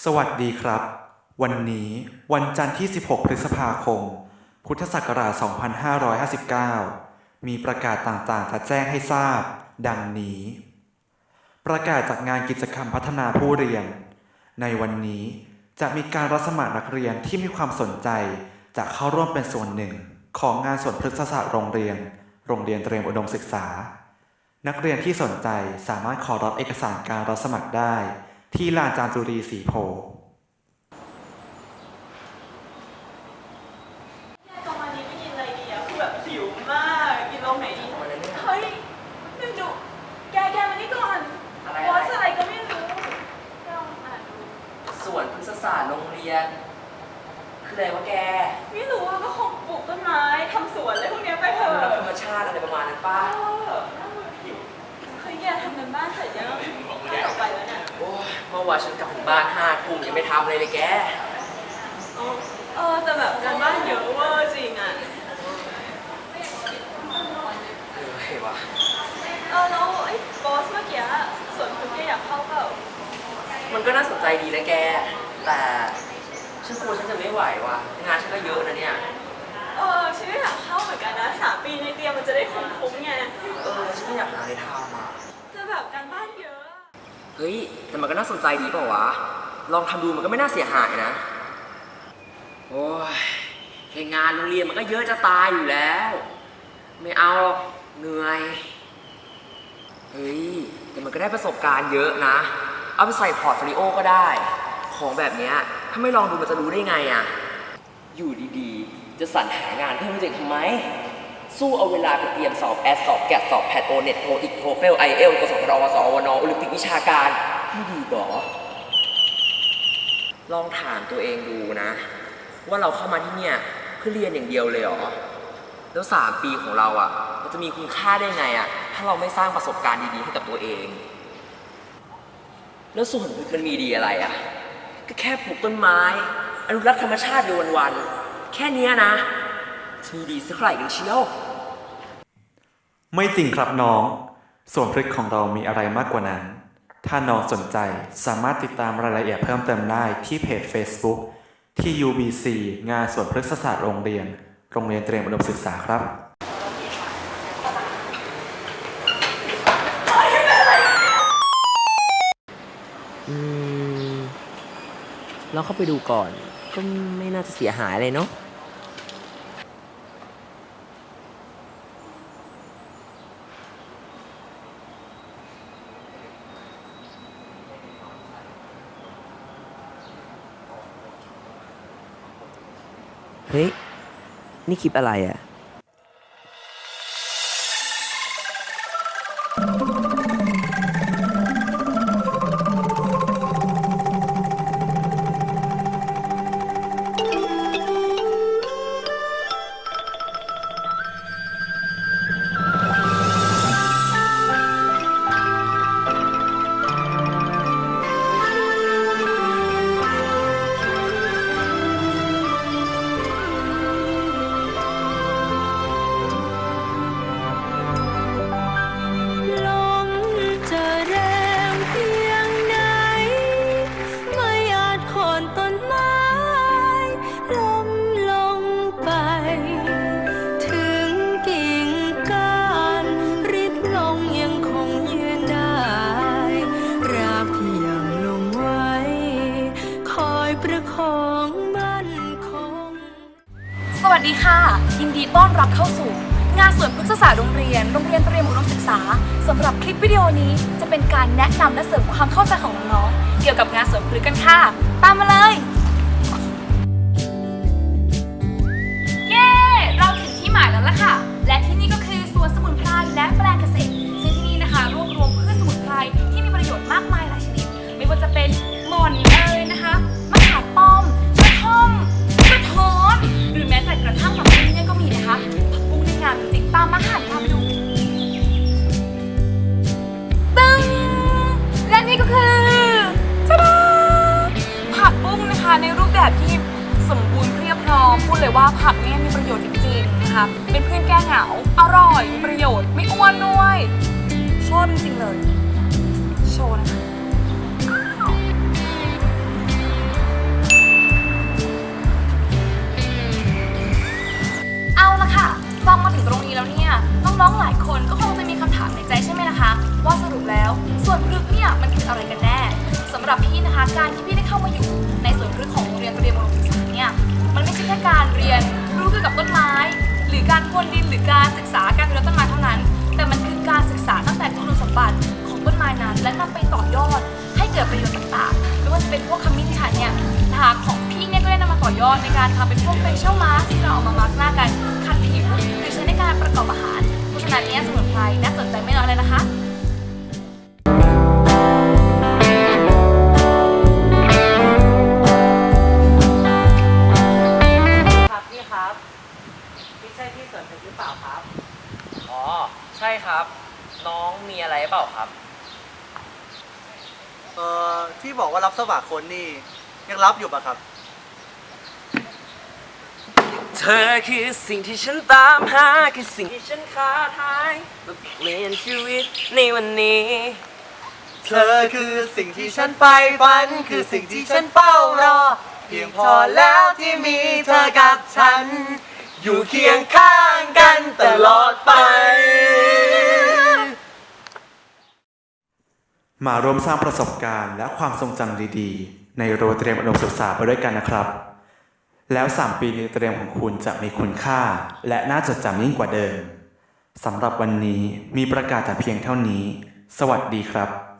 สวัสดีครับ วันนี้วันจันทร์ที่ 16 พฤษภาคม พุทธศักราช 2559 มีประกาศต่างๆจะแจ้งให้ทราบ ดังนี้ ประกาศจากงานกิจกรรมพัฒนาผู้เรียน ในวันนี้จะมีการรับสมัครนักเรียนที่มีความสนใจ จะเข้าร่วมเป็นส่วนหนึ่ง ของงานสวนพฤกษศาสตร์โรงเรียน โรงเรียนเตรียมอุดมศึกษา นักเรียนที่สนใจสามารถขอรับเอกสารการรับสมัครได้ ที่ลานจามจุรีสีโพธิ์ตอนนี้ไม่กินอะไรดีอะคือแบบหิวมากกินลงไหนดีเฮ้ยนึกดูแกแกมานี่ก่อนอะไรวอสอะไรก็ไม่รู้ลองอ่านดูสวนพฤกษศาสตร์โรงเรียน คืออะไรวะแก ไม่รู้ว่าก็คงปลูกต้นไม้ทำสวนอะไรพวกเนี้ยไปเถอะรักธรรมชาติอะไรประมาณนั้นป้าเออน่าเบื่อหิวเฮ้ยแกทำกันบ้านเสร็จยัง อวานฉันกลับถึงบ้านห้าทุ่มยังไม่ทำเลยเลยแก เออเออแต่แบบการบ้านเยอะเวอร์จริงอะเหนื่อยวะเออแล้วไอ้บอสเมื่อกี้อะสวนคุณแกอยากเข้าเปล่ามันก็น่าสนใจดีนะแก แต่ฉันกลัวฉันจะไม่ไหวว่ะงานฉันก็เยอะนะเนี่ย เออฉันก็อยากเข้าเหมือนกันนะสามปีในเตรียมมันจะได้คุ้มๆไงเออฉันก็อยากหาอะไรทำอะจะแบบการบ้านเยอะเฮ้ย แต่มันก็น่าสนใจดีเปล่าวะ ลองทำดูมันก็ไม่น่าเสียหายนะ โอ้ยแค่งานโรงเรียนมันก็เยอะจะตายอยู่แล้ว ไม่เอาหรอกเหนื่อย เฮ้ย แต่มันก็ได้ประสบการณ์เยอะนะ เอาไปใส่พอร์ตโฟลิโอก็ได้ ของแบบเนี้ยถ้าไม่ลองดูมันจะรู้ได้ไงอะอยู่ดีๆ จะสรรหางานเพิ่มให้ตัวเองทำไม สู้เอาเวลาไปเตรียมสอบแอสสอบแกดสอบแพดโอเน็ตโทอีกโทเฟลไอเอลกสพรอสอวนโอลิมปิกวิชาการไม่ดีหรอ ลองถามตัวเองดูนะ ว่าเราเข้ามาที่เนี่ยเพื่อเรียนอย่างเดียวเลยเหรอ แล้วสามปีของเราอะ่ะมันจะมีคุณค่าได้ไงอะ่ะ ถ้าเราไม่สร้างประสบการณ์ดีๆให้กับตัวเอง แล้วส่วนลึกมันมีดีอะไรอะ่ะ ก็แค่ปลูกต้นไม้ อนุรักษ์ธรรมชาติอยู่วันๆแค่นี้นะ จะมีดีสักเท่าไหร่กันเชียวไม่จริงครับน้อง ส่วนพฤกษ์ของเรามีอะไรมากกว่านั้น ถ้าน้องสนใจสามารถติดตามรายละเอียดเพิ่มเติมได้ที่เพจ Facebook ที่ UBC งานสวนพฤกษศาสตร์โรงเรียน โรงเรียนเตรียมอุดมศึกษาครับ อืม เราเข้าไปดูก่อน ก็ไม่น่าจะเสียหายเลยเนาะ เฮ้ย นี่คลิปอะไรอะ ดีค่ะ ยินดีต้อนรับเข้าสู่ งานสวนพฤกษศาสตร์โรงเรียน โรงเรียนเตรียมอุดมศึกษาสำหรับคลิปวิดีโอนี้จะเป็นการแนะนำและเสริมความเข้าใจของน้องๆเกี่ยวกับงานสวนพฤกษ์กันค่ะ ตามมาเลย ในรูปแบบที่สมบูรณ์เรียบพร้อมพูดเลยว่าผักเนี่ยมีประโยชน์จริงๆนะคะเป็นเพื่อนแก้เหงาอร่อยมีประโยชน์ไม่อ้วนด้วยชอบจริงเลยโชว์นะคะเอาละค่ะฟังมาถึงตรงนี้แล้วเนี่ยน้องๆหลายคนก็คงจะมีคำถามในใจใช่ไหมล่ะคะ ว่าสรุปแล้วส่วนพลึกเนี่ยมันคืออะไรกันแน่สำหรับพี่นะคะการที่พี่ กับต้นไม้ หรือการพรวนดินหรือการศึกษาการดูแลต้นไม้เท่านั้น แต่มันคือการศึกษาตั้งแต่คุณสมบัติของต้นไม้นั้น และนำไปต่อยอดให้เกิดประโยชน์ต่างๆไม่ว่าจะเป็นพวกขมิ้นชันเนี่ยทาของพี่เนี่ยก็ได้นำมาต่อยอดในการทำเป็นพวกเฟเชียลมาสที่เราเอามามาร์กหน้ากันขัดผิวหรือใช้ในการประกอบอาหารเพราะฉะนั้นเนี่ยสมุนไพรน่าสนใจไม่น้อยเลยนะคะ ครับ น้องมีอะไรเปล่าครับ เอ่อที่บอกว่ารับสมัครคนนี่ยังรับอยู่ปะครับ เธอคือสิ่งที่ฉันตามหาคือสิ่งที่ฉันขาดหายเพื่อเปลี่ยนชีวิตในวันนี้ เธอคือสิ่งที่ฉันใฝ่ฝัน คือสิ่งที่ฉันเฝ้ารอ เพียงพอแล้วที่มีเธอกับฉัน อยู่เคียงข้างกันตลอดไป มาร่วมสร้างประสบการณ์และความทรงจำดีๆ ในโรงเรียนอุดมศึกษาไปด้วยกันนะครับ แล้ว 3 ปีในเตรียมของคุณจะมีคุณค่า และน่าจดจำยิ่งกว่าเดิมสำหรับวันนี้มีประกาศแต่เพียงเท่านี้ สวัสดีครับ